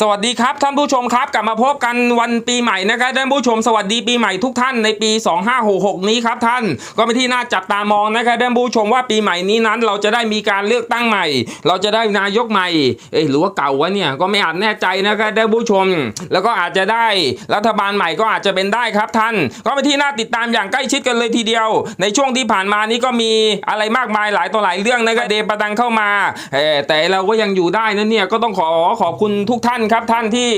สวัสดีครับท่านผู้ชมครับกลับมาพบกันวันปีใหม่นะครับท่านผู้ชมสวัสดีปีใหม่ทุกท่านในปี 2566 นี้ครับท่านก็เป็นที่น่าจับตามองนะครับท่านผู้ชมว่าปีใหม่นี้นั้น เราจะได้มีการเลือกตั้งใหม่ เราจะได้นายกใหม่เอ้หรือว่าเก่าวะเนี่ยก็ไม่อาจแน่ใจนะครับท่านผู้ชม แล้วก็อาจจะได้รัฐบาลใหม่ก็อาจจะเป็นได้ครับท่าน ก็เป็นที่น่าติดตามอย่างใกล้ชิดกันเลยทีเดียว ในช่วงที่ผ่านมานี้ก็มีอะไรมากมายหลายต่อหลายเรื่องนะครับเดประดังเข้ามาเออแต่เราก็ยังอยู่ได้นะเนี่ยก็ต้องขอขอบคุณทุกท่านครับท่านที่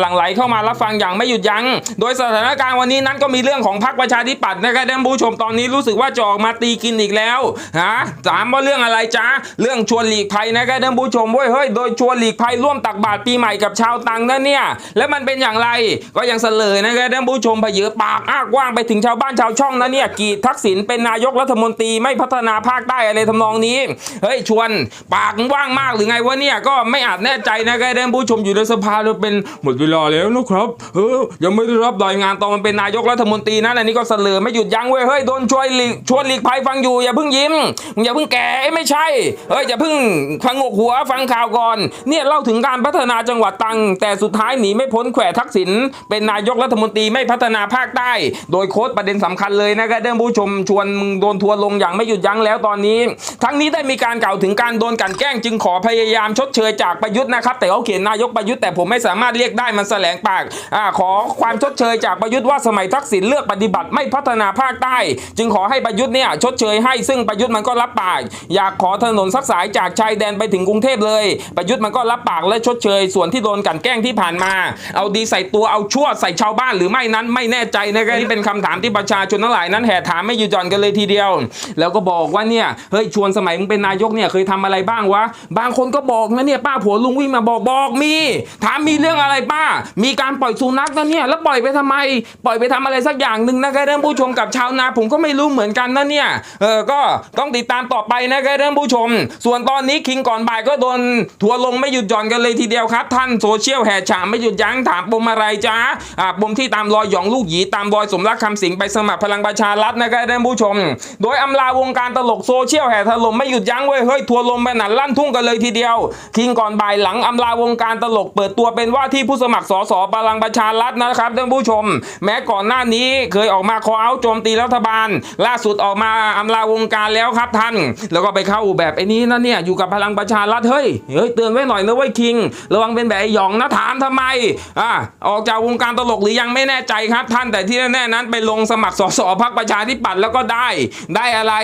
หลั่งไหลเข้ามารับฟังอย่างไม่หยุดยัง้ง โดยสถานการณ์วันนี้นั้นก็มีเรื่องของพรรคประชาธิปัตย์นะครับท่านผู้ชมตอนนี้รู้สึกว่าจะออกมาตีกินอีกแล้วฮะถามว่าเรื่องอะไรจ๊ะเรื่องชวนหลีกภัยนะครับท่านผู้ชมเว้ยเฮ้ยโดยชวนหลีกภัยร่วมตักบาตรปีใหม่กับชาวตังนั่นเนี่ยแล้วมันเป็นอย่างไรก็ยังเสลยนะครับท่านผู้ชมพเยอปากอ้ากว้างไปถึงชาวบ้านชาวช่องนะเนี่ยกีดทักษิณเป็นนายกรัฐมนตรีไม่พัฒนาภาคใต้อะไรทำนองนี้เฮ้ยชวนปากว่างมากหรือไงวะเนี่ยก็ไม่อาจแน่ใจนะครับท่านผู้ชมอยู่สภาเราเป็นหมดเวลาแล้วนะครับเออยังไม่ได้รับรายงานตอนมันเป็นนายกรัฐมนตรีนะอันนี้ก็เสลอไม่หยุดยั้งเว้ยเฮ้ยโดนช่วนหลีกชวนหลีกภัยฟังอยู่อย่าเพิ่งยิ้มอย่าเพิ่งแก่ไม่ใช่เฮ้ยอย่าเพิ่งฟังงกหัวฟังข่าวก่อน เนี่ยเล่าถึงการพัฒนาจังหวัดตังแต่สุดท้ายหนีไม่พ้นแขวทักษิณเป็นนายกรัฐมนตรีไม่พัฒนาภาคใต้ โดยโค้ดประเด็นสำคัญเลยนะครับเดิมผู้ชมชวนโดนทัวร์ลงอย่างไม่หยุดยั้งแล้วตอนนี้ ทั้งนี้ได้มีการกล่าวถึงการโดนกันแกล้งจึงขอพยายามชดเชยจากประยุทธ์นะครับแต่เขาเขียนนายกประยุทธ์แต่ผมไม่สามารถเรียกได้มันแสลงปากอ่าขอความชดเชยจากประยุทธ์ว่าสมัยทักษิณเลือกปฏิบัติไม่พัฒนาภาคใต้ จึงขอให้ประยุทธ์เนี่ยชดเชยให้ซึ่งประยุทธ์มันก็รับปาก อยากขอถนนสักสายจากชายแดนไปถึงกรุงเทพเลย ประยุทธ์มันก็รับปากและชดเชย ส่วนที่โดนกันแกล้งที่ผ่านมา เอาดีใส่ตัวเอาชั่วใส่ชาวบ้านหรือไม่นั้นไม่แน่ใจนะครับนี่เป็นคำถามที่ประชาชนทั้งหลายนั้นแห่ถามไม่หยุดหย่อนกันเลยทีเดียว แล้วก็บอกว่าเนี่ยเฮ้ยชวนสมัยมึงเป็นนายกเนี่ยเคยทำอะไรบ้างวะบางคนก็บอกนะเนี่ยป้าผัวลุงวิ่งมาบอกบอกมีถามมีเรื่องอะไรป้า มีการปล่อยสุนัขนะเนี่ยแล้วปล่อยไปทำไม ปล่อยไปทำอะไรสักอย่างหนึ่งนะครับท่านผู้ชมกับชาวนา ผมก็ไม่รู้เหมือนกันนะเนี่ยเออก็ต้องติดตามต่อไปนะครับท่านผู้ชม ส่วนตอนนี้คิงก่อนบ่ายก็โดนทัวร์ลงไม่หยุดหย่อนกันเลยทีเดียวครับ ท่านโซเชียลแห่ฉามไม่หยุดยั้งถามปมอะไรจ้าอ่าปมที่ตามรอยหยองลูกหยีตามรอยสมรักคำสิงไปสมัครพลังประชารัฐนะครับท่านผู้ชม โดยอำลาวงการตลกโซเชียลแห่ถล่มไม่หยุดยั้งเว้ยเฮ้ยทัวร์ลงไปหนันลั่นทุ่งกันเลยทีเดียว คิงก่อนบ่ายหลังอำลาวงการตลกเปิดตัวเป็นว่าที่ผู้สมัครสสพลังประชารัฐนะครับท่านผู้ชม แม้ก่อนหน้านี้เคยออกมาคอเอาโจมตีรัฐบาล ล่าสุดออกมาอำลาวงการแล้วครับท่าน แล้วก็ไปเข้าแบบไอ้นี้นะเนี่ยอยู่กับพลังประชารัฐเฮ้ยเฮ้ยเตือนไว้หน่อยนะเว้ยคิง ระวังเป็นแบบไอ้หยองนะถามทำไมอ่าออกจากวงการตลกหรือยังไม่แน่ใจครับท่านแต่ที่แน่ๆนั้นไปลงสมัครสสพักประชาธิปัตย์แล้วก็ได้ ได้อะไร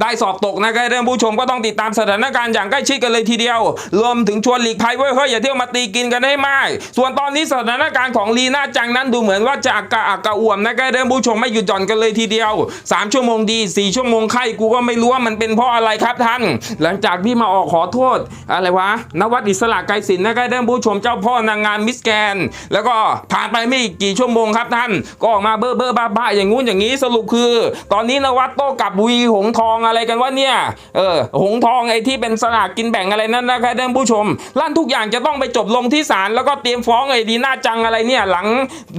ได้สอบตกนะครับท่านผู้ชมก็ต้องติดตามสถานการณ์อย่างใกล้ชิดกันเลยทีเดียว รวมถึงชวนหลีกภัยเว้ยเฮ้ยอย่าเที่ยวมาตีกินกันให้มาก ส่วนตอนนี้สถานการณ์ของลีน่าจังนั้นดูเหมือนว่าจะอักกะอักกะอ่วมนะครับท่านผู้ชมไม่หยุดหย่อนกันเลยทีเดียว 3 ชั่วโมงดี 4 ชั่วโมงไข้กูก็ไม่รู้ว่ามันเป็นเพราะอะไรครับท่าน หลังจากที่มาออกขอโทษอะไรวะนวัดอิสระไกรศิลป์นะครับท่านผู้ชมเจ้าพ่อนางงามมิสแกน แล้วก็ผ่านไปไม่กี่ชั่วโมงครับท่าน ก็ออกมาเบ้อเบ้อบ้าบ้าอย่างงู้นอย่างนี้สรุปคือ ตอนนี้นวัดโต้กับวีหงทองอะไรกันวะเนี่ยเออหงทองไอ้ที่เป็นสลากกินแบ่งอะไรนั่นนะครับท่านผู้ชมลั่นทุกอย่างจะต้องไปจบลงที่ศาลแล้วก็เตรียมฟ้องไอ้ดีน่าจังอะไรเนี่ยหลัง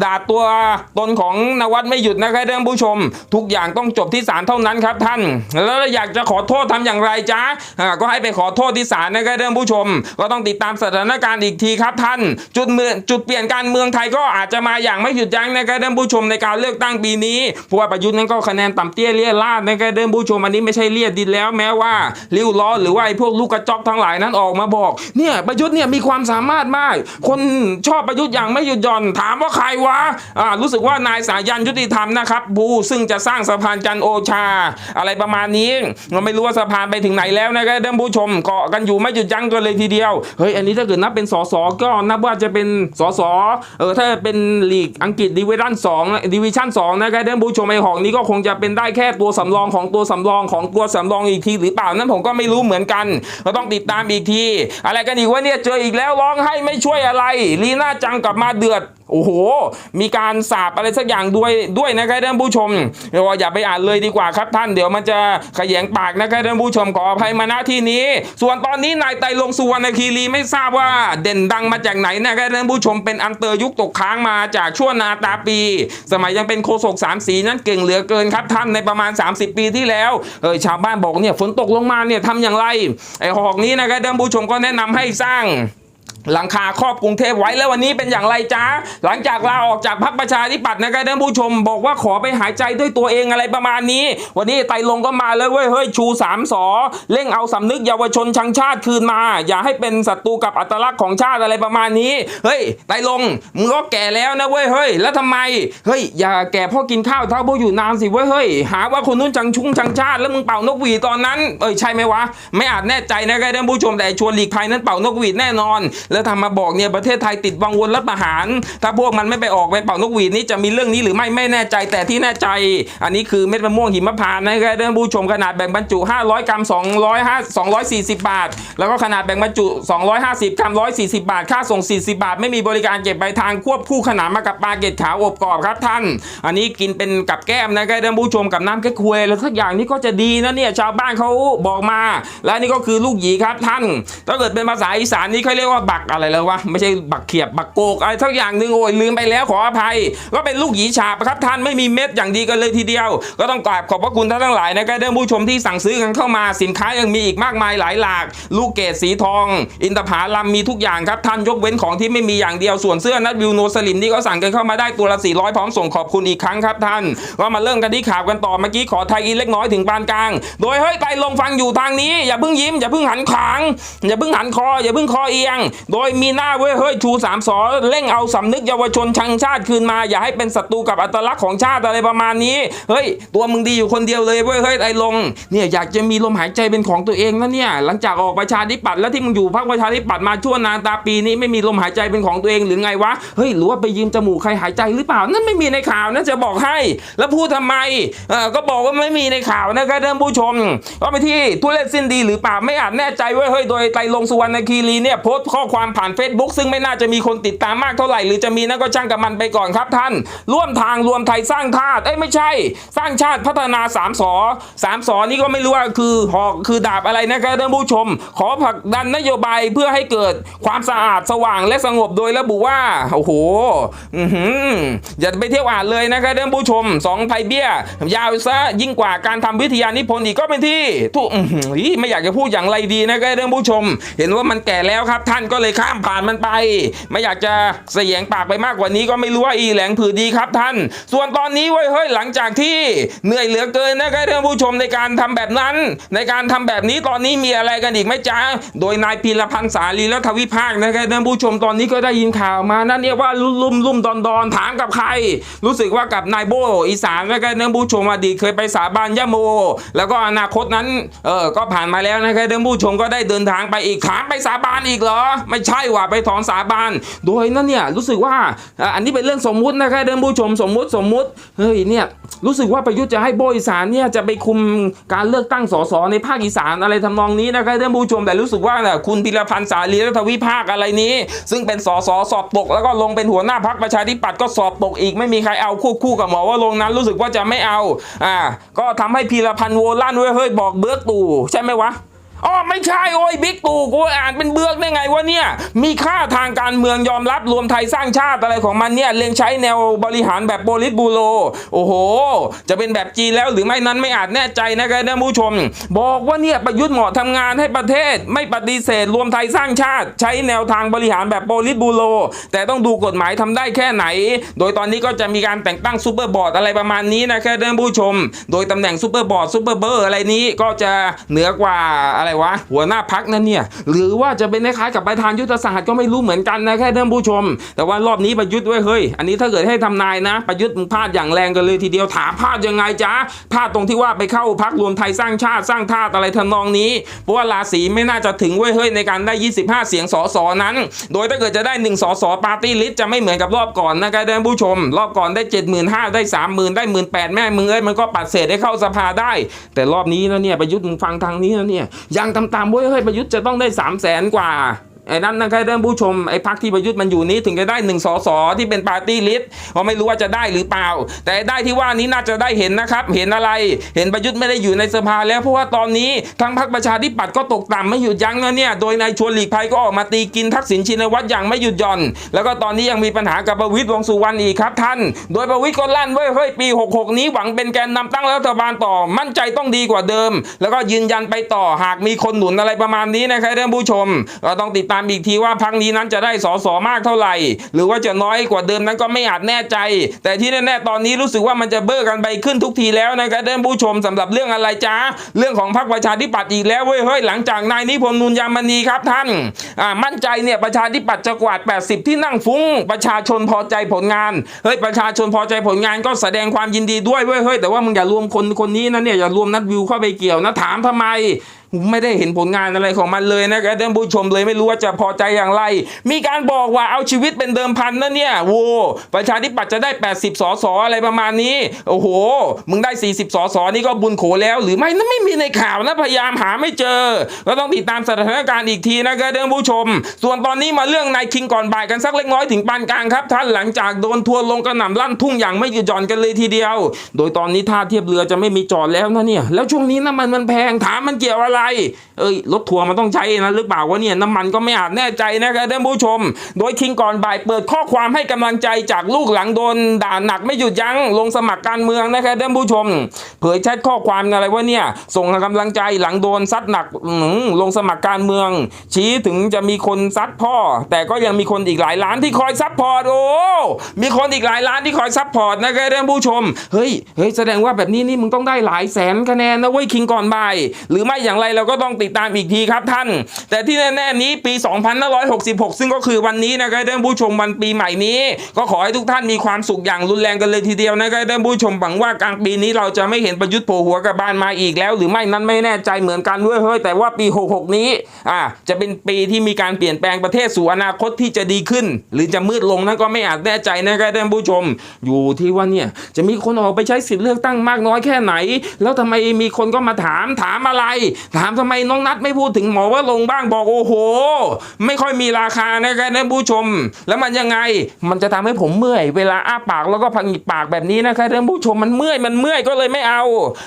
ด่าตัวตนของนวัดไม่หยุดนะครับท่านผู้ชม ทุกอย่างต้องจบที่ศาลเท่านั้นครับท่าน แล้วอยากจะขอโทษทำอย่างไรจ๊ะก็ให้ไปขอโทษที่ศาลนะครับท่านผู้ชม ก็ต้องติดตามสถานการณ์อีกทีครับท่าน จุดเมืองจุดเปลี่ยนการเมืองไทยก็อาจจะมาอย่างไม่หยุดยั้งนะครับท่านผู้ชมในการเลือกตั้งปีนี้เพราะว่าประยุทธ์นั้นก็คะแนนต่ำเตี้ยเลี่ยราดนะครับท่านผู้ชมอันนี้ไม่ใช่เลี่ยดินแล้วแม้ว่าริ้วล้อหรือว่าไอ้พวกลูกกระจอกทั้งหลายนั้นออกมาบอกเนี่ยประยุทธ์เนี่ยมีความสามารถมากคนชอบประยุทธ์อย่างไม่หยุดหย่อน ถามว่าใครวะอ่ารู้สึกว่านายสายันยุติธรรมนะครับบูซึ่งจะสร้างสะพานจันโอชา อะไรประมาณนี้เราไม่รู้ว่าสะพานไปถึงไหนแล้วนะครับท่านผู้ชมเกาะกันอยู่ไม่หยุดยั้งกันเลยทีเดียวเฮ้ยอันนี้ถ้าเกิดนับเป็นสสก็นับว่าจะเป็นสสเออถ้าเป็นลีกอังกฤษดิวิชั่นสองดิวิชั่นสองนะครับท่านผู้ชมไอ้หอกนี้ก็คงจะเป็นได้แค่ตัวสำรองของตัวสำรองของตัวสำรองอีกทีหรือเปล่านั้นผมก็ไม่รู้เหมือนกัน ก็ต้องติดตามอีกที อะไรกันอีกวะเนี่ยเจออีกแล้วร้องให้ไม่ช่วยอะไร ลีน่าจังกลับมาเดือด โอ้โห มีการสาบอะไรสักอย่างด้วยด้วยนะครับท่านผู้ชมเดี๋ยวอย่าไปอ่านเลยดีกว่าครับท่านเดี๋ยวมันจะขยงปากนะครับท่านผู้ชมขออภัยมาณที่นี้ ส่วนตอนนี้นายไตลงสุวรรณคีรีไม่ทราบว่าเด่นดังมาจากไหนนะครับท่านผู้ชมเป็นอันเตอร์ยุคตกค้างมาจากช่วงนาตาปี สมัยยังเป็นโคศกสามสีนั้นเก่งเหลือเกินครับท่านในประมาณ 30 ปีที่แล้วเออชาวบ้านบอกเนี่ยฝนตกลงมาเนี่ยทำอย่างไรไอ้หอกนี้นะครับท่านผู้ชมก็แนะนำให้สร้าง หลังคาครอบกรุงเทพไว้แล้ววันนี้เป็นอย่างไรจ้าหลังจากลาออกจากพรรคประชาธิปัตย์นะครับท่านผู้ชมบอกว่าขอไปหายใจด้วยตัวเองอะไรประมาณนี้ วันนี้ไตลงก็มาเลยเว้ยเฮ้ยชูสามสอเร่งเอาสำนึกเยาวชนชังชาติคืนมา อย่าให้เป็นศัตรูกับอัตลักษณ์ของชาติอะไรประมาณนี้ เฮ้ยไตลงมึงก็แก่แล้วนะเว้ยเฮ้ยแล้วทำไมเฮ้ยอย่าแก่พ่อกินข้าวเท่าพวกอยู่นานสิเว้ยเฮ้ยหาว่าคนนู้นจังชุ้งชังชาติ แล้วมึงเป่านกหวีตอนนั้นเอ้ยใช่ไหมวะไม่อาจแน่ใจนะครับท่านผู้ชมแต่ชวนหลีกภัยนั้นเป่านกหวีดแน่นอนแล้วทำมาบอกเนี่ยประเทศไทยติดวังวนรัฐประหาร ถ้าพวกมันไม่ไปออกไปเป่านกหวีดนี่จะมีเรื่องนี้หรือไม่ไม่แน่ใจแต่ที่แน่ใจ อันนี้คือเม็ดมะม่วงหิมพานต์นะครับท่านผู้ชมขนาดแบ่งบรรจุ 500 กรัม 205 240 บาท แล้วก็ขนาดแบ่งบรรจุ 250 กรัม 140 บาท ค่าส่ง 40 บาท ไม่มีบริการเก็บปลายทางควบคู่ขนานมากับปลาเกล็ดขาวอบกรอบครับท่าน อันนี้กินเป็นกับแก้มนะครับท่านผู้ชมกับน้ำแก้ควยแล้วสักอย่างนี้ก็จะดีนะเนี่ยชาวบ้านเขาบอกมา และนี่ก็คือลูกหยีครับท่าน ถ้าเกิดเป็นภาษาอีสานนี่เขาเรียกว่าบักอะไรแล้ววะไม่ใช่บักเขียบบักโกกอะไรทักอย่างหนึ่งโอ้ยลืมไปแล้วขออภัย ก็เป็นลูกหยีฉาบครับท่านไม่มีเม็ดอย่างดีกันเลยทีเดียว ก็ต้องกราบขอบพระคุณท่านทั้งหลายนะครับท่านผู้ชมที่สั่งซื้อกันเข้ามาสินค้ายังมีอีกมากมายหลายหลาก ลูกเกดสีทอง อินทผลัมมีทุกอย่างครับท่านยกเว้นของที่ไม่มีอย่างเดียวส่วนเสื้อนัดวิวโนสลิมที่ก็สั่งกันเข้ามาได้ตัวละ400พร้อมส่งขอบคุณอีกครั้งครับท่านก็มาเริ่มกันที่ข่าวกันต่อเมื่อกี้ขอไทยอินเล็กน้อยถึงปานกลาง โดยเฮ้ยไตลงฟังอยู่ทางนี้อย่าเพิ่งยิ้มอย่าเพิ่งหันขางอย่าเพิ่งหันคออย่าเพิ่งคอเอียงโดยมีหน้าเว้ยเฮ้ยชูสามสอเร่งเอาสำนึกเยาวชนชังชาติคืนมา อย่าให้เป็นศัตรูกับอัตลักษณ์ของชาติอะไรประมาณนี้เฮ้ยตัวมึงดีอยู่คนเดียวเลยเว้ยเฮ้ยไตลงเนี่ยอยากจะมีลมหายใจเป็นของตัวเองนะเนี่ยหลังจากออกประชาธิปัตย์แล้วที่มึงอยู่พรรคประชาธิปัตย์มาชั่วนานตาปีนี้ไม่มีลมหายใจเป็นของตัวเองหรือไงวะเฮ้ยหรือว่าไปยืมจมูกใครหายใจหรือเปล่านั่นไม่มีในข่าวนะจะบอกให้ แล้วพูดทำไมเออก็บอกว่าไม่มีในข่าวนะครับท่านผู้ชมก็ไปที่ทุเรศสิ้นดีหรือเปล่าไม่อาจแน่ใจเว้ยเฮ้ยโดยไตรลงสุวรรณคีรีเนี่ยโพสต์ข้อความผ่าน Facebook ซึ่งไม่น่าจะมีคนติดตามมากเท่าไหร่ หรือจะมีนั่นก็ช่างกับมันไปก่อนครับท่าน ร่วมทางรวมไทยสร้างชาติเอ้ยไม่ใช่ สร้างชาติพัฒนาสามสอสามสอนี่ก็ไม่รู้ว่าคือหอกคือดาบอะไรนะครับท่านผู้ชม ขอผลักดันนโยบายเพื่อให้เกิดความสะอาดสว่างและสงบโดยระบุว่าโอ้โหอือหืออย่าไปเที่ยวอ่านเลยนะครับท่านผู้ชมสองไทยเบี้ย ยาวซะยิ่งกว่าการทำวิทยานิพนธ์อีกก็เป็นที่ทุกอื้อหือไม่อยากจะพูดอย่างไรดีนะครับท่านผู้ชม เห็นว่ามันแก่แล้วครับท่านก็เลยลยข้ามผ่านมันไป ไม่อยากจะเสียงปากไปมากกว่านี้ก็ไม่รู้ว่าอีแหลงผือดีครับท่าน ส่วนตอนนี้เว้ยเฮ้ยหลังจากที่เหนื่อยเหลือเกินนะครับท่านผู้ชมในการทำแบบนั้น ในการทำแบบนี้ตอนนี้มีอะไรกันอีกไหมจ๊ะโดยนายพีรพันธ์สาลีและทวิภาคนะครับท่านผู้ชมตอนนี้ก็ได้ยินข่าวมานั่นเนี่ยว่าลุ่มลุ่มดอนดอนถามกับใคร รู้สึกว่ากับนายโบอีสานนะครับท่านผู้ชมอดีตเคยไปสาบานยะโม แล้วก็อนาคตนั้นเออก็ผ่านมาแล้วนะครับท่านผู้ชมก็ได้เดินทางไปอีกถามไปสาบานอีกเหรอไม่ใช่ว่ะไปถอนสาบานโดยนั่นเนี่ยรู้สึกว่าอันนี้เป็นเรื่องสมมุตินะครับท่านผู้ชมสมมุติสมมุติเฮ้ยเนี่ยรู้สึกว่าประยุทธ์จะให้โบอีสานเนี่ยจะไปคุมการเลือกตั้งสสในภาคอีสานอะไรทำนองนี้นะครับท่านผู้ชมแต่รู้สึกว่าน่ะคุณพิรพันธ์สาลีรัฐวิภาคอะไรนี้ ซึ่งเป็นสสสอบตก แล้วก็ลงเป็นหัวหน้าพักประชาธิปัตย์ก็สอบตกอีกไม่มีใครเอาควบคู่กับหมอว่าลงนั้นรู้สึกว่าจะไม่เอาอ่าก็ทำให้พีรพันธ์โวลั่นเว้ยเฮ้ยบอกเบิร์กตู่ใช่ไหมวะ อ๋อไม่ใช่โอ้ยบิ๊กตู่กูอ่านเป็นเบือกได้ไงวะเนี่ย มีค่าทางการเมืองยอมรับรวมไทยสร้างชาติอะไรของมันเนี่ยเล็งใช้แนวบริหารแบบโบลิสบูโรโอ้โห จะเป็นแบบจีนแล้วหรือไม่นั้นไม่อาจแน่ใจนะครับท่านผู้ชม บอกว่าเนี่ยประยุทธ์เหมาะทำงานให้ประเทศ ไม่ปฏิเสธรวมไทยสร้างชาติ ใช้แนวทางบริหารแบบโบลิสบูโรแต่ต้องดูกฎหมายทำได้แค่ไหน โดยตอนนี้ก็จะมีการแต่งตั้งซูเปอร์บอร์ดอะไรประมาณนี้นะครับท่านผู้ชม โดยตำแหน่งซูเปอร์บอร์ดซูเปอร์เบอร์อะไรนี้ก็จะเหนือกว่าอะไรวะ หัวหน้าพักนั่นเนี่ย หรือว่าจะเป็นคล้ายกับประธานยุทธศาสตร์ก็ไม่รู้เหมือนกันนะแค่ท่านผู้ชม แต่ว่ารอบนี้ประยุทธ์ไว้ยเฮ้ย อันนี้ถ้าเกิดให้ทำนายนะ ประยุทธ์มึงพลาดอย่างแรงกันเลยทีเดียวถามพลาดยังไงจ๊ะพลาดตรงที่ว่าไปเข้าพักรวมไทยสร้างชาติสร้างชาอะไรทำนองนี้เพราะว่าราศีไม่น่าจะถึงเว้ยเฮ้ยในการได้ 25 เสียงสสนั้น โดยถ้าเกิดจะได้1สสปาร์ตี้ลิสต์จะไม่เหมือนกับรอบก่อนนะครับท่านผู้ชม รอบก่อนได้ 75,000ได้ 30,000ได้18,000แม่มึงเอ้ยมันก็ปัดเศษให้เข้าสภาได้ แต่รอบนี้นะเนี่ยประยุทธ์มึงฟังทางนี้นะเนี่ยยังตามๆเว้ยเฮ้ยประยุทธ์จะต้องได้สามแสนกว่า ไอ้นั่นนะครับท่านผู้ชมไอ้พักที่ประยุทธ์มันอยู่นี้ถึงจะได้หนึ่งสสที่เป็นปาร์ตี้ลิสต์ก็ไม่รู้ว่าจะได้หรือเปล่า แต่ได้ที่ว่านี้น่าจะได้เห็นนะครับ เห็นอะไร เห็นประยุทธ์ไม่ได้อยู่ในสภาแล้วเพราะว่าตอนนี้ทั้งพรรคประชาธิปัตย์ก็ตกต่ำไม่หยุดยั้งนะเนี่ยโดยนายชวนหลีกภัยก็ออกมาตีกินทักษิณชินวัตรอย่างไม่หยุดหย่อน แล้วก็ตอนนี้ยังมีปัญหากับประวิตรวงสุวรรณอีกครับท่าน โดยประวิตรก็ลั่นเว้ยเฮ้ยปี 66 นี้หวังเป็นแกนนำตั้งรัฐบาลต่อ มั่นใจต้องดีกว่าเดิม แล้วก็ยืนยันไปต่อหากมีคนหนุนอะไรประมาณนี้นะครับท่านผู้ชมก็ต้องติดตามามอีกทีว่าพักนี้นั้นจะได้สสมากเท่าไหร่ หรือว่าจะน้อยกว่าเดิมนั้นก็ไม่อาจแน่ใจ แต่ที่แน่ๆตอนนี้รู้สึกว่ามันจะเบ้อกันไปขึ้นทุกทีแล้วนะครับท่านผู้ชมสำหรับเรื่องอะไรจ้าเรื่องของพรรคประชาธิปัตย์อีกแล้วเว้ยเฮ้ยหลังจากนายนิพนธ์นุนยามณีครับท่านอ่ามั่นใจเนี่ยประชาธิปัตย์จะกวาด 80 ที่นั่งฟุ้ง ประชาชนพอใจผลงานเฮ้ยประชาชนพอใจผลงานก็แสดงความยินดีด้วยเว้ยเฮ้ยแต่ว่ามึงอย่ารวมคนคนนี้นะเนี่ยอย่ารวมนัดวิวเข้าไปเกี่ยวนะถามทำไม ไม่ได้เห็นผลงานอะไรของมันเลยนะครับท่านผู้ชมเลยไม่รู้ว่าจะพอใจอย่างไร มีการบอกว่าเอาชีวิตเป็นเดิมพันนะเนี่ยโว้ประชาธิปัตย์จะได้ 80 สสอะไรประมาณนี้ โอ้โห มึงได้ 40 สสนี่ก็บุญโขแล้ว หรือไม่นั่นไม่มีในข่าวนะพยายามหาไม่เจอก็ต้องติดตามสถานการณ์อีกทีนะครับท่านผู้ชม ส่วนตอนนี้มาเรื่องนายคิงก่อนบ่ายกันสักเล็กน้อยถึงปานกลางครับ ท่านหลังจากโดนทัวร์ลงกระหน่ำลั่นทุ่งอย่างไม่หยุดหย่อนกันเลยทีเดียว โดยตอนนี้ท่าเทียบเรือจะไม่มีจอดแล้วนะเนี่ยแล้วช่วงนี้น้ำมันมันแพงถามมันเกี่ยวอะไรเอ้ยรถทัวร์มันต้องใช้นะหรือเปล่าวะเนี่ยน้ำมันก็ไม่อาจแน่ใจนะครับท่านผู้ชม โดยคิงก่อนบ่ายเปิดข้อความให้กำลังใจจากลูกหลังโดนด่าหนักไม่หยุดยั้งลงสมัครการเมืองนะครับท่านผู้ชม เผยแชทข้อความอะไรว่าเนี่ยส่งกำลังใจหลังโดนซัดหนักลงสมัครการเมือง ชี้ถึงจะมีคนซัดพ่อ แต่ก็ยังมีคนอีกหลายล้านที่คอยซัพพอร์ตโอ้มีคนอีกหลายล้านที่คอยซัพพอร์ตนะครับท่านผู้ชมเฮ้ยเฮ้ยแสดงว่าแบบนี้นี่มึงต้องได้หลายแสนคะแนนนะเว้ยคิงก่อนบ่ายหรือไม่อย่างไรเราก็ต้องติดตามอีกทีครับท่าน แต่ที่แน่ๆนี้ปี 2566 ซึ่งก็คือวันนี้นะครับท่านผู้ชมวันปีใหม่นี้ ก็ขอให้ทุกท่านมีความสุขอย่างรุนแรงกันเลยทีเดียวนะครับท่านผู้ชมหวังว่ากลางปีนี้เราจะไม่เห็นประยุทธ์โผล่หัวกับบ้านมาอีกแล้ว หรือไม่นั้นไม่แน่ใจเหมือนกันด้วยเฮ้ยแต่ว่าปี 66 นี้อ่าจะเป็นปีที่มีการเปลี่ยนแปลงประเทศสู่อนาคตที่จะดีขึ้น หรือจะมืดลงนั้นก็ไม่อาจแน่ใจนะครับท่านผู้ชม อยู่ที่ว่าเนี่ยจะมีคนออกไปใช้สิทธิ์เลือกตั้งมากน้อยแค่ไหน แล้วทำไมมีคนก็มาถามถามอะไรถามทำไมน้องนัดไม่พูดถึงหมอว่าลงบ้างบอกโอ้โห ไม่ค่อยมีราคานะครับท่านผู้ชม แล้วมันยังไงมันจะทำให้ผมเมื่อย เวลาอ้าปากแล้วก็พังอีกปากแบบนี้นะครับท่านผู้ชมมันเมื่อยมันเมื่อยก็เลยไม่เอา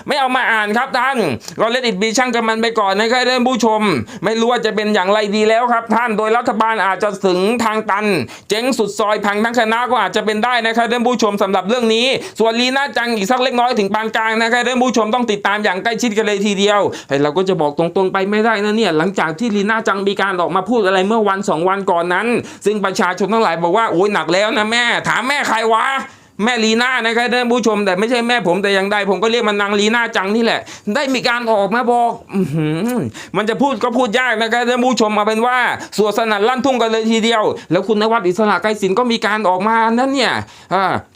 ไม่เอามาอ่านครับท่านก็เลดิตบีช่างกับมันไปก่อนนะครับท่านผู้ชม ไม่รู้ว่าจะเป็นอย่างไรดีแล้วครับ ท่านโดยรัฐบาลอาจจะถึงทางตัน เจ๊งสุดซอยพังทั้งคณะก็อาจจะเป็นได้นะครับท่านผู้ชมสำหรับเรื่องนี้ ส่วนลีน่าจังอีกสักเล็กน้อยถึงปานกลางนะครับท่านผู้ชมต้องติดตามอย่างใกล้ชิดกันเลยทีเดียวเราก็จะบอกตรงๆไปไม่ได้นะเนี่ยหลังจากที่ลีน่าจังมีการออกมาพูดอะไรเมื่อวันสองวันก่อนนั้น ซึ่งประชาชนทั้งหลายบอกว่าโอ้ยหนักแล้วนะแม่ ถามแม่ใครวะ แม่ลีน่านะครับท่านผู้ชม แต่ไม่ใช่แม่ผมแต่อย่างใดผมก็เรียกมันนางลีน่าจังนี่แหละ ได้มีการออกมาบอกมันจะพูดก็พูดยากนะครับท่านผู้ชมมาเป็นว่าสวดสนั่นลั่นทุ่งกันเลยทีเดียว แล้วคุณนวัดอิสระไกรศิลป์ก็มีการออกมานั่นเนี่ย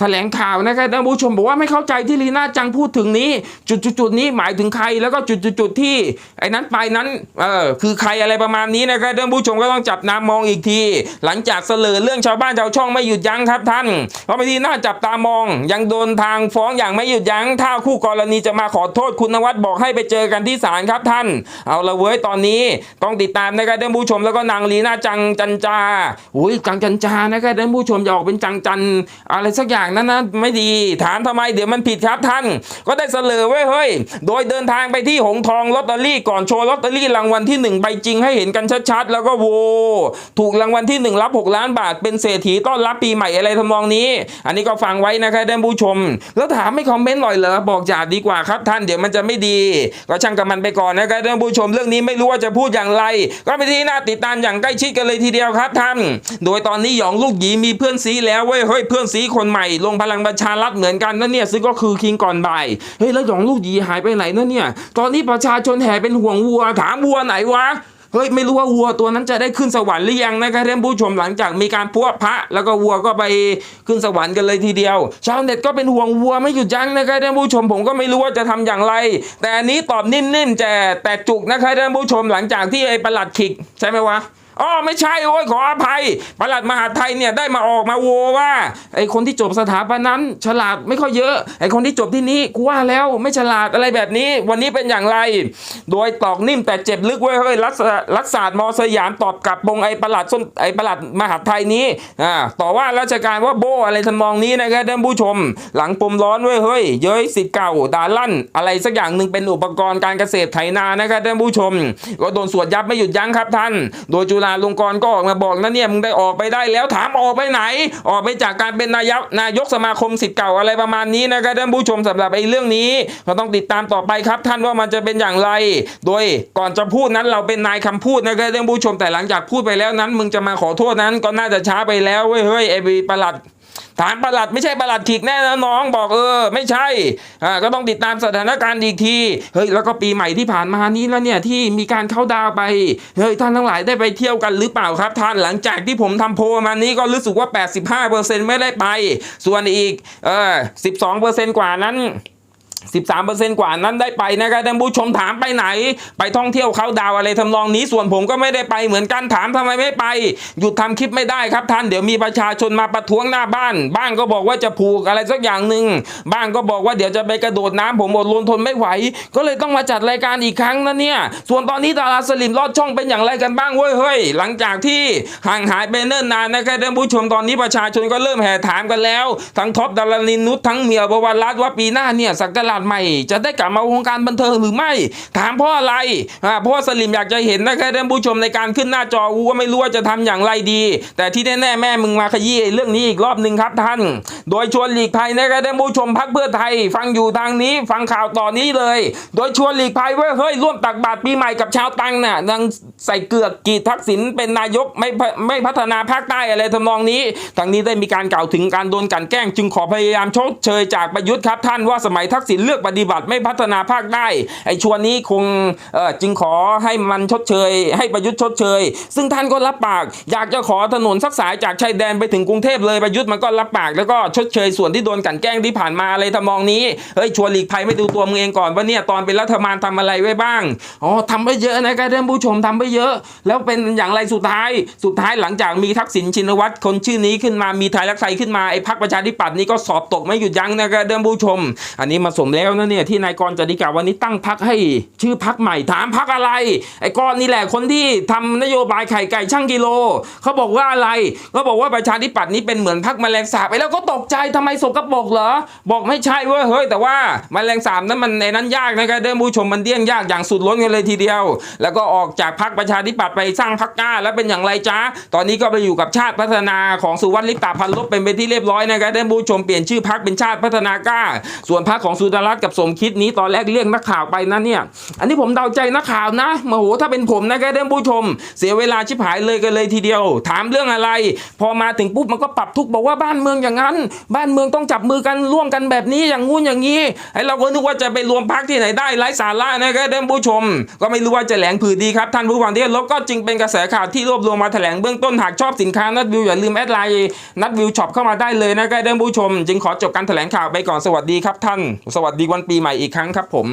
แถลงข่าวนะครับท่านผู้ชมบอกว่าไม่เข้าใจที่ลีน่าจังพูดถึงนี้ จุดจุดจุดๆนี้หมายถึงใคร แล้วก็จุดจุดจุดๆที่ไอ้นั้นไปนั้นเออคือใครอะไรประมาณนี้นะครับท่านผู้ชมก็ต้องจับนามองอีกที หลังจากเสลอเรื่องชาวบ้านชาวช่องไม่หยุดยั้งครับท่านเพราะไปที่น่าจับตามอง ยังโดนทางฟ้องอย่างไม่หยุดยั้ง ถ้าคู่กรณีจะมาขอโทษคุณนวัดบอกให้ไปเจอกันที่ศาลครับท่าน เอาละเว้ยตอนนี้ต้องติดตามนะครับท่านผู้ชมแล้วก็นางลีน่าจังจันจาอุ้ยจังจันจานะครับท่านผู้ชมอย่าออกเป็นจังจันอะไรสักอย่างนั้นนะไม่ดีถามทำไมเดี๋ยวมันผิดครับท่าน ก็ได้เสลอไว้ยเฮ้ยโดยเดินทางไปที่หงทองลอตเตอรี่ก่อนโชว์ลอตเตอรี่รางวัลที่หนึ่งใบจริงให้เห็นกันชัดๆ แล้วก็โว ถูกรางวัลที่หนึ่งรับ 6 ล้านบาทเป็นเศรษฐีต้อนรับปีใหม่อะไรทำนองนี้ อันนี้ก็ฟังไว้นะครับท่านผู้ชม แล้วถามไม่คอมเมนต์หน่อยเหรอบอกจ่าดีกว่าครับท่านเดี๋ยวมันจะไม่ดี ก็ช่างกับมันไปก่อนนะครับท่านผู้ชมเรื่องนี้ไม่รู้ว่าจะพูดอย่างไร ก็ไปนที่น่าติดตามอย่างใกล้ชิดกันเลยทีเดียวครับท่าน โดยตอนนี้หยองลูกหยีมีเพื่อนซีแล้วเว้ยเฮ้ยเพื่อนซีคนใหม่ลงพลังประชารัฐเหมือนกันนั่นเนี่ยซึ่งก็คือคิงก่อนบ่ายเฮ้ยแล้วหยองลูกหยีหายไปไหนนั่นเนี่ยตอนนี้ประชาชนแห่เป็นห่วงวัวถามวัวไหนวะ เฮ้ยไม่รู้ว่าวัวตัวนั้นจะได้ขึ้นสวรรค์หรือยังนะครับท่านผู้ชมหลังจากมีการพวกพระ แล้วก็วัวก็ไปขึ้นสวรรค์กันเลยทีเดียว ชาวเน็ตก็เป็นห่วงวัวไม่หยุดยั้งนะครับท่านผู้ชมผมก็ไม่รู้ว่าจะทำอย่างไร แต่อันนี้ตอบนิ่มๆแต่แต่จุกนะครับท่านผู้ชมหลังจากที่ไอ้ประหลัดขิกใช่ไหมวะ อ๋อไม่ใช่โอ้ยขออภัยประหลัดมหาไทยเนี่ยได้มาออกมาโวว่าไอคนที่จบสถาบันนั้น ฉลาดไม่ค่อยเยอะไอคนที่จบที่นี่กูว่าแล้วไม่ฉลาดอะไรแบบนี้ วันนี้เป็นอย่างไร โดยตอกนิ่มแต่เจ็บลึกเว้ยเฮ้ยรัฐศารัฐศาสตร์มอสยามตอบกลับปงไอประหลัดส้นไอประหลัดมหาไทยนี้อ่าต่อว่าราชการว่าโบอะไรทำนองนี้นะครับท่านผู้ชม หลังปมร้อนเว้ยเฮ้ยเย้ยสิทธิ์เก่าด่าลั่น อะไรสักอย่างหนึ่งเป็นอุปกรณ์การเกษตรไถนานะครับท่านผู้ชม ก็โดนสวดยับไม่หยุดยั้งครับท่าน โดยจุฬาลงกรณ์ก็ออกมาบอกนะเนี่ยมึงได้ออกไปได้แล้วถามออกไปไหน ออกไปจากการเป็นนายกนายกสมาคมสิทธิ์เก่าอะไรประมาณนี้นะครับท่านผู้ชมสำหรับไอ้เรื่องนี้เราต้องติดตามต่อไปครับ ท่านว่ามันจะเป็นอย่างไร โดยก่อนจะพูดนั้นเราเป็นนายคำพูดนะครับท่านผู้ชมแต่หลังจากพูดไปแล้วนั้น มึงจะมาขอโทษนั้นก็น่าจะช้าไปแล้วเว้ยเฮ้ยไอ้ประหลัด ถามประหลัดไม่ใช่ประหลัดขิกแน่นะน้องบอกเออ ไม่ใช่อ่าก็ต้องติดตามสถานการณ์อีกทีเฮ้ยแล้วก็ปีใหม่ที่ผ่านมานี้แล้วเนี่ยที่มีการเข้าดาวไปเฮ้ยท่านทั้งหลายได้ไปเที่ยวกันหรือเปล่าครับ ท่านหลังจากที่ผมทำโพลมานี้ก็รู้สึกว่า 85%ไม่ได้ไป ส่วนอีกเออ12%กว่านั้น 13%กว่านั้นได้ไปนะครับท่านผู้ชมถามไปไหน ไปท่องเที่ยวเขาดาวอะไรทำนองนี้ส่วนผมก็ไม่ได้ไปเหมือนกันถามทำไมไม่ไป หยุดทำคลิปไม่ได้ครับท่านเดี๋ยวมีประชาชนมาประท้วงหน้าบ้าน บ้านก็บอกว่าจะผูกอะไรสักอย่างหนึ่งบ้านก็บอกว่าเดี๋ยวจะไปกระโดดน้ำผมอดรนทนไม่ไหว ก็เลยต้องมาจัดรายการอีกครั้งนะเนี่ย ส่วนตอนนี้ดาราสลิมลอดช่องเป็นอย่างไรกันบ้างเว้ยเฮ้ยหลังจากที่ห่างหายไปเนิ่นนานนะครับท่านผู้ชมตอนนี้ประชาชนก็เริ่มแห่ถามกันแล้ว ทั้งท็อปดารานินนุชทั้งเมียบวรรัตน์ว่าปีหน้าเนี่ยสักราชใหม่ จะได้กลับมาวงการบันเทิงหรือไม่ ถามเพราะอะไรอ่าเพราะสลิมอยากจะเห็นนะครับท่านผู้ชมในการขึ้นหน้าจอกูก็ไม่รู้ว่าจะทำอย่างไรดี แต่ที่แน่ๆแม่มึงมาขยี้เรื่องนี้อีกรอบหนึ่งครับท่าน โดยชวนหลีกภัยนะครับท่านผู้ชมพักเพื่อไทย ฟังอยู่ทางนี้ฟังข่าวต่อนนี้เลย โดยชวนหลีกภัยว่าเฮ้ยร่วมตักบาตรปีใหม่กับชาวตังน่ะนังใส่เกือกกีดทักษิณเป็นนายกไม่ไม่พัฒนาภาคใต้อะไรทำนองนี้ทางนี้ได้มีการกล่าวถึงการโดนกันแกล้ง จึงขอพยายามชดเชยจากประยุทธ์ครับท่านว่าสมัยทักษิณเลือกปฏิบัติไม่พัฒนาภาคใต้ไอ้ชวนนี้คงจึงขอให้มันชดเชย ให้ประยุทธ์ชดเชย ซึ่งท่านก็รับปาก อยากจะขอถนนสักสายจากชายแดนไปถึงกรุงเทพเลยประยุทธ์มันก็รับปากแล้วก็ชดเชยส่วนที่โดนกันแกล้งที่ผ่านมาอะไรทำนองนี้เฮ้ยชวนหลีกภัยไม่ดูตัวมึงเองก่อนว่าเนี่ยตอนเป็นรัฐบาลทำอะไรไว้บ้างอ๋อทำไปเยอะนะครับท่านผู้ชมทำไปเยอะ แล้วเป็นอย่างไรสุดท้ายสุดท้ายหลังจากมีทักษิณชินวัตรคนชื่อนี้ขึ้นมามีไทยรักไทยขึ้นมาไอ้พักประชาธิปัตย์นี่ก็สอบตกไม่หยุดยั้งนะครับท่านผู้ชม อันนี้มาสมแล้วนะเนี่ยที่นายกรจติกาวันนี้ตั้งพักให้ชื่อพักใหม่ถามพักอะไร ไอ้กรนี่แหละคนที่ทำนโยบายไข่ไก่ช่างกิโลเขาบอกว่าอะไรเขาบอกว่าประชาธิปัตย์นี้เป็นเหมือนพักแมลงสาบไอ้แล้วก็ตกใจทำไมสกปรกเหรอบอกไม่ใช่เว้ยเฮ้ยแต่ว่าแมลงสาบนั้นมันในนั้นยากนะครับท่านผู้ชมมันเดี้ยงยากอย่างสุดล้นกันเลยทีเดียว แล้วก็ออกจากพักประชาธิปัตย์ไปสร้างพักกล้า แล้วเป็นอย่างไรจ้าตอนนี้ก็ไปอยู่กับชาติพัฒนาของสุวัสดิ์ลิปตาพันลบเป็นไปที่เรียบร้อยนะครับท่านผู้ชมเปลี่ยนชื่อพักเป็นชาติพัฒนากล้า ส่วนพักของสุดารัตน์กับสมคิดนี้ตอนแรกเรียกนักข่าวไปนะเนี่ยอันนี้ผมเดาใจนักข่าวนะมาโหถ้าเป็นผมนะครับท่านผู้ชม เสียเวลาชิบหายเลยกันเลยทีเดียว ถามเรื่องอะไร พอมาถึงปุ๊บมันก็ปรับทุกบอกว่าบ้านเมืองอย่างนั้น บ้านเมืองต้องจับมือกันร่วมกันแบบนี้อย่างงู้นอย่างนี้ไอ้เราก็นึกว่าจะไปรวมพักที่ไหนได้ไร้สาระนะครับท่านผู้ชม ก็ไม่รู้ว่าจะแหลงผือดีครับท่านผู้ฟังที่เคารพก็จึงเป็นกระแสข่าวที่รวบรวมมาแถลงเบื้องต้นหากชอบสินค้านัดวิวอย่าลืมแอดไลน์นัดวิวช็อปเข้ามาได้เลยนะครับท่านผู้ชม จึงขอจบการแถลงข่าวไปก่อนสวัสดีครับท่านสวัสดีวันปีใหม่อีกครั้งครับผม